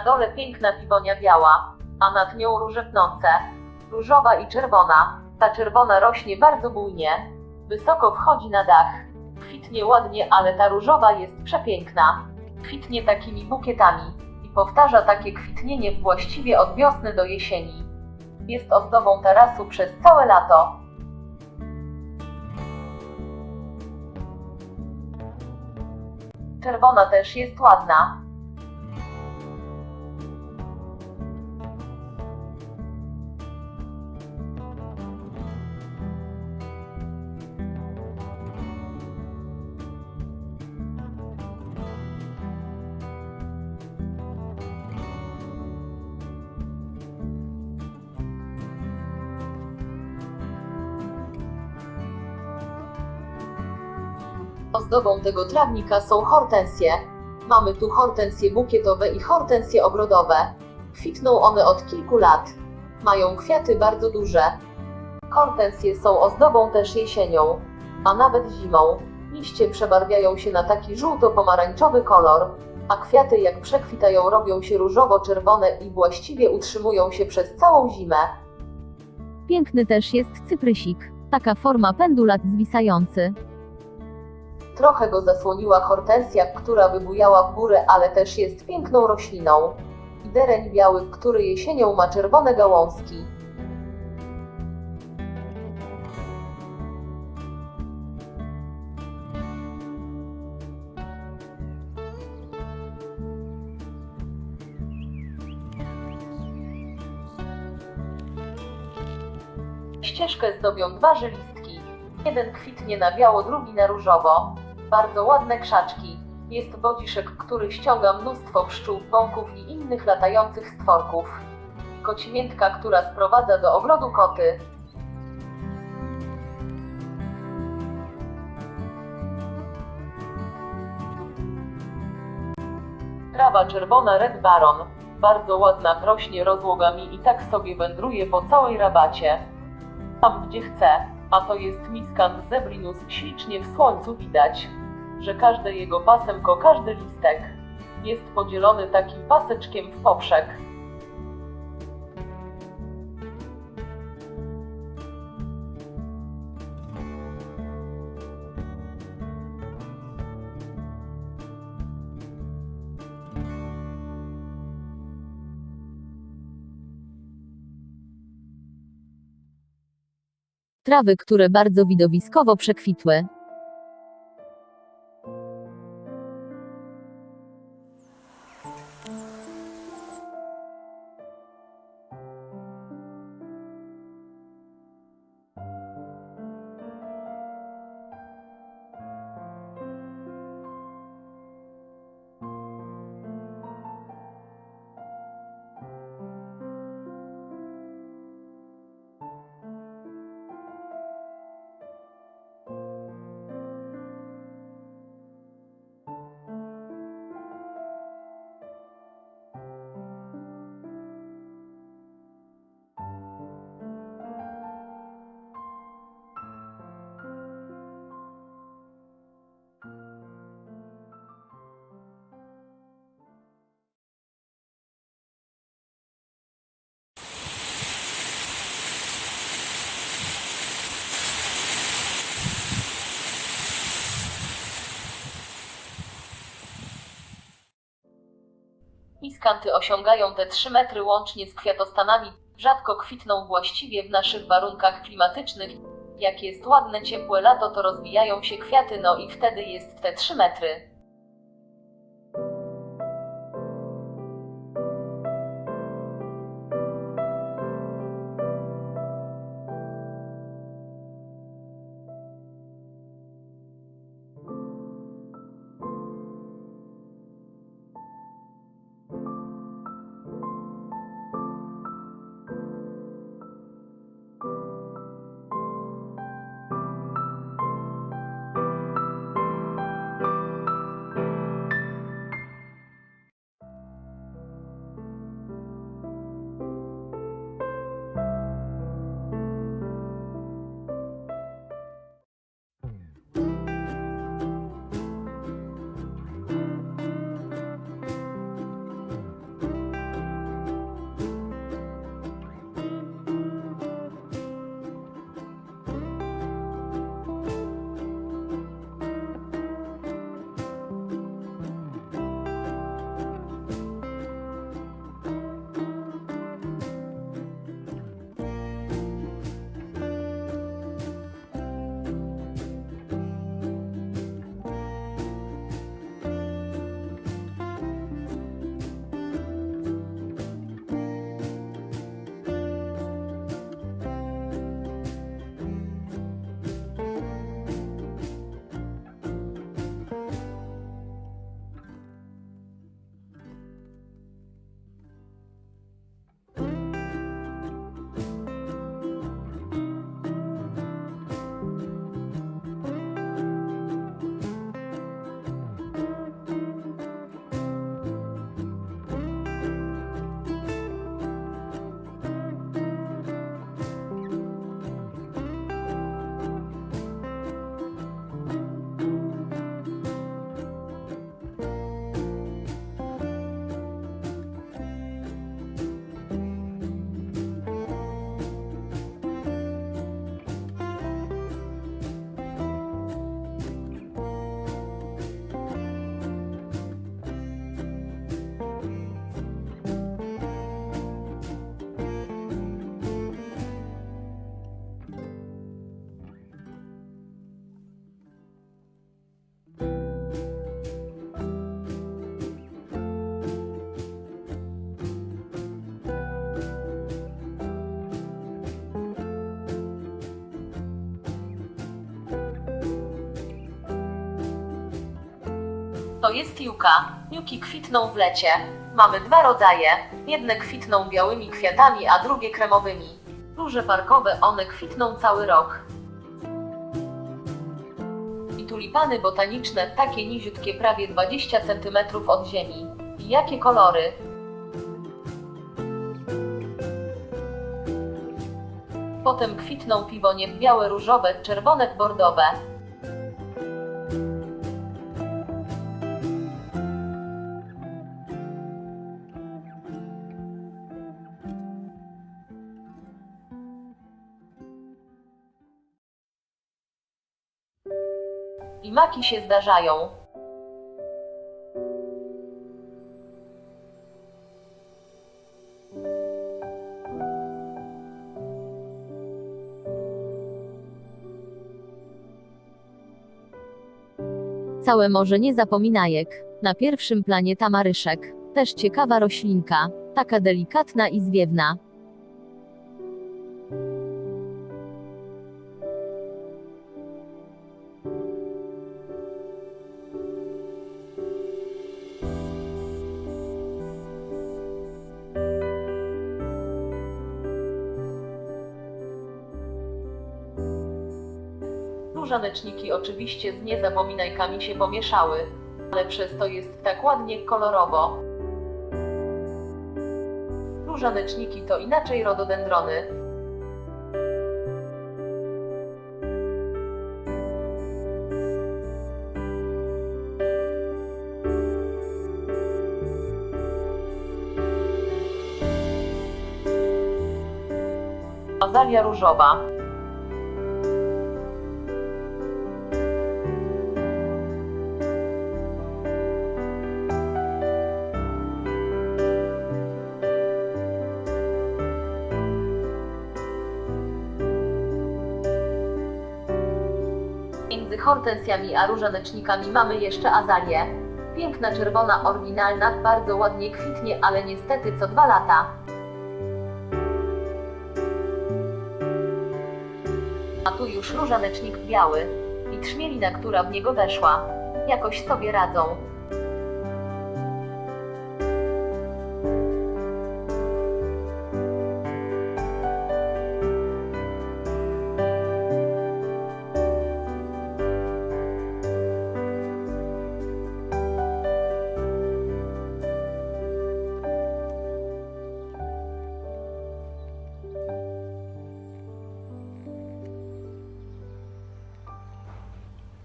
Na dole piękna piwonia biała, a nad nią róże pnące. Różowa i czerwona. Ta czerwona rośnie bardzo bujnie. Wysoko wchodzi na dach. Kwitnie ładnie, ale ta różowa jest przepiękna. Kwitnie takimi bukietami i powtarza takie kwitnienie właściwie od wiosny do jesieni. Jest ozdobą tarasu przez całe lato. Czerwona też jest ładna. Ozdobą tego trawnika są hortensje. Mamy tu hortensje bukietowe i hortensje ogrodowe. Kwitną one od kilku lat. Mają kwiaty bardzo duże. Hortensje są ozdobą też jesienią, a nawet zimą. Liście przebarwiają się na taki żółto-pomarańczowy kolor, a kwiaty jak przekwitają robią się różowo-czerwone i właściwie utrzymują się przez całą zimę. Piękny też jest cyprysik. Taka forma pendulat zwisający. Trochę go zasłoniła hortensja, która wybujała w górę, ale też jest piękną rośliną. I dereń biały, który jesienią ma czerwone gałązki. Ścieżkę zdobią dwa żylistki. Jeden kwitnie na biało, drugi na różowo. Bardzo ładne krzaczki. Jest bodziszek, który ściąga mnóstwo pszczół, bąków i innych latających stworków. Kocimiętka, która sprowadza do ogrodu koty. Trawa czerwona Red Baron. Bardzo ładna, rośnie rozłogami i tak sobie wędruje po całej rabacie. Tam gdzie chce, a to jest miskant zebrinus, ślicznie w słońcu widać, że każde jego pasemko, każdy listek jest podzielony takim paseczkiem w poprzek. Trawy, które bardzo widowiskowo przekwitły. Miskanty osiągają te 3 metry łącznie z kwiatostanami, rzadko kwitną właściwie w naszych warunkach klimatycznych. Jak jest ładne ciepłe lato, to rozwijają się kwiaty, no i wtedy jest te 3 metry. To jest juka. Juki kwitną w lecie. Mamy dwa rodzaje. Jedne kwitną białymi kwiatami, a drugie kremowymi. Róże parkowe, one kwitną cały rok. I tulipany botaniczne, takie niziutkie, prawie 20 cm od ziemi. I jakie kolory? Potem kwitną piwonie białe, różowe, czerwone, bordowe. I maki się zdarzają. Całe morze niezapominajek. Na pierwszym planie tamaryszek. Też ciekawa roślinka. Taka delikatna i zwiewna. Różaneczniki oczywiście z niezapominajkami się pomieszały, ale przez to jest tak ładnie kolorowo. Różaneczniki to inaczej rododendrony. Azalia różowa. Hortensjami a różanecznikami mamy jeszcze azalię. Piękna czerwona, oryginalna, bardzo ładnie kwitnie, ale niestety co dwa lata. A tu już różanecznik biały i trzmielina, która w niego weszła. Jakoś sobie radzą.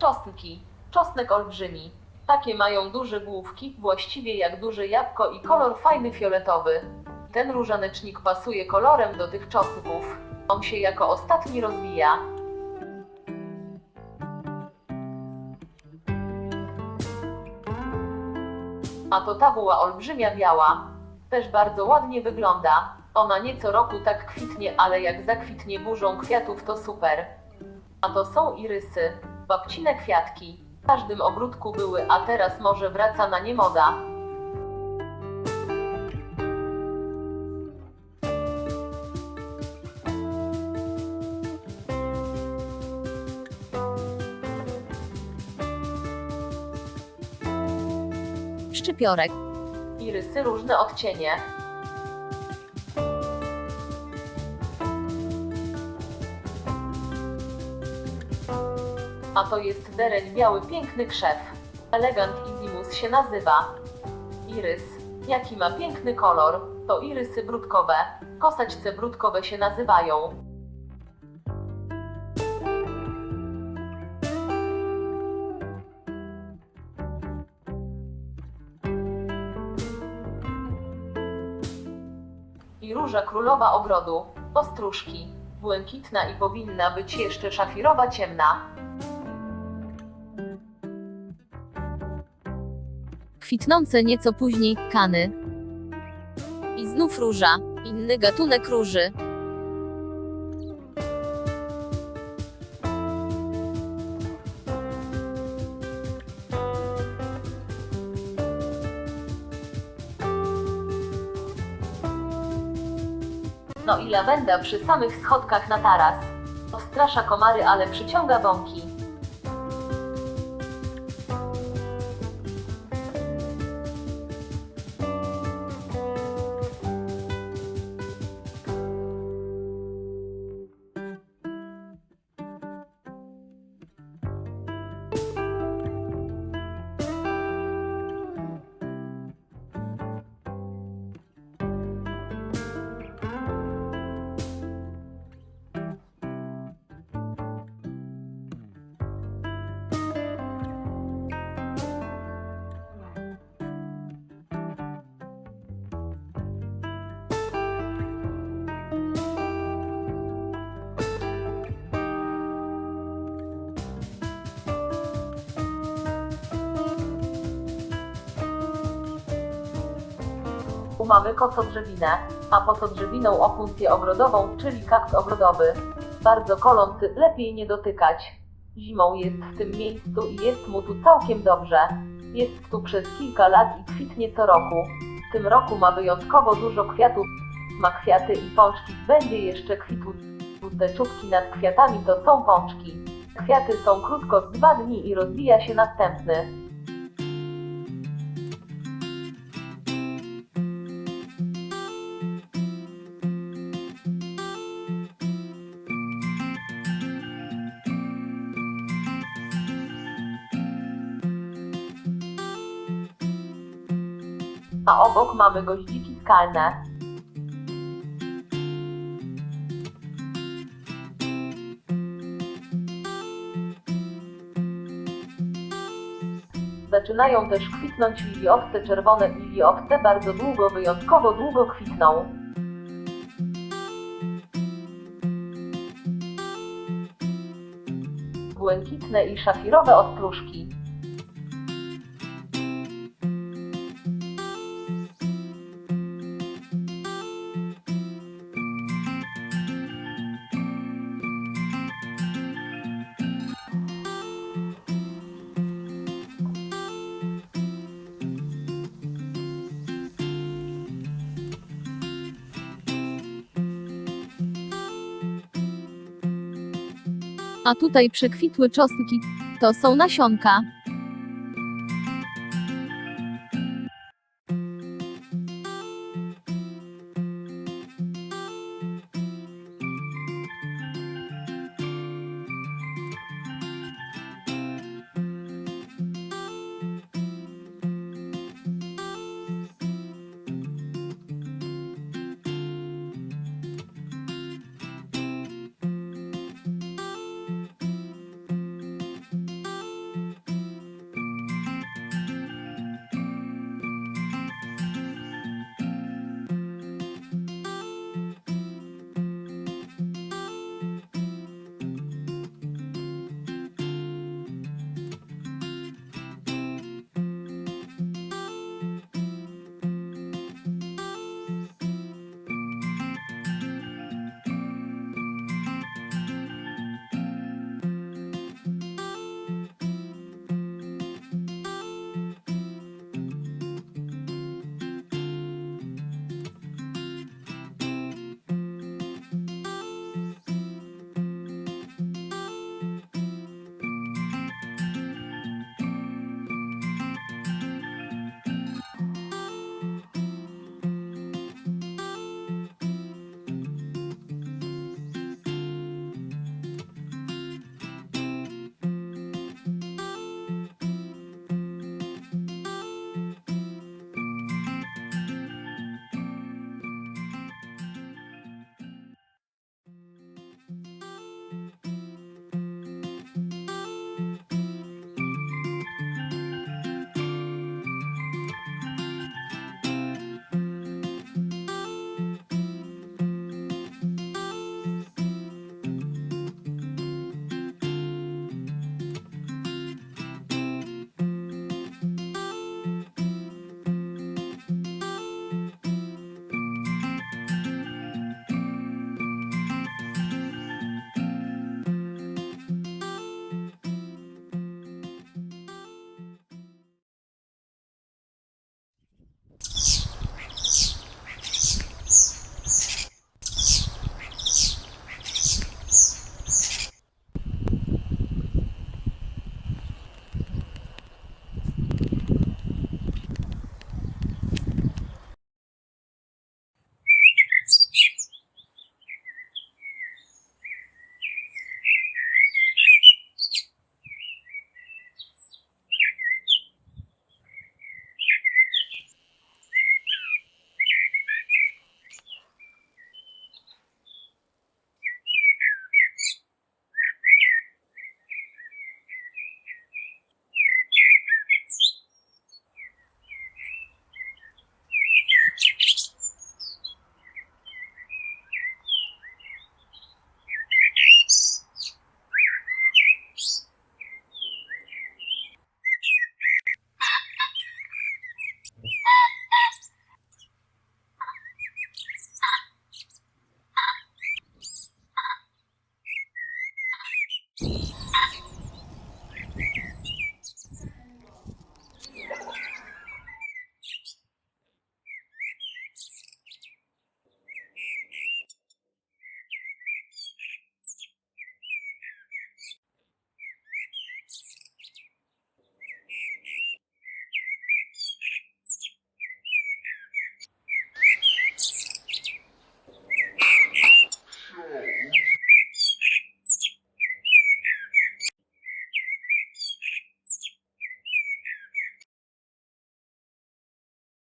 Czosnki. Czosnek olbrzymi. Takie mają duże główki, właściwie jak duże jabłko i kolor fajny fioletowy. Ten różanecznik pasuje kolorem do tych czosnków. On się jako ostatni rozwija. A to ta buła olbrzymia biała. Też bardzo ładnie wygląda. Ona nie co roku tak kwitnie, ale jak zakwitnie burzą kwiatów to super. A to są irysy. Babcine kwiatki. W każdym ogródku były, a teraz może wraca na nie moda. Szczypiorek. Irysy różne odcienie. A to jest dereń biały, piękny krzew. Elegant Izimus się nazywa. Irys. Jaki ma piękny kolor. To irysy brudkowe. Kosaćce brudkowe się nazywają. i róża królowa ogrodu, ostróżki, błękitna i powinna być jeszcze szafirowa ciemna. Kwitnące nieco później kany. I znów róża. Inny gatunek róży. No i lawenda przy samych schodkach na taras. Odstrasza komary, ale przyciąga bąki. Mamy kosodrzewinę, a posodrzewiną o funkcję ogrodową, czyli kakt ogrodowy. Bardzo kolący, lepiej nie dotykać. Zimą jest w tym miejscu i jest mu tu całkiem dobrze. Jest tu przez kilka lat i kwitnie co roku. W tym roku ma wyjątkowo dużo kwiatów. Ma kwiaty i pączki, będzie jeszcze kwitł. Te czubki nad kwiatami to są pączki. Kwiaty są krótko dwa dni i rozwija się następny. A obok mamy goździki skalne. Zaczynają też kwitnąć liliowce czerwone. Liliowce bardzo długo, wyjątkowo długo kwitną. Błękitne i szafirowe ostróżki. A tutaj przekwitły czosnki. To są nasionka.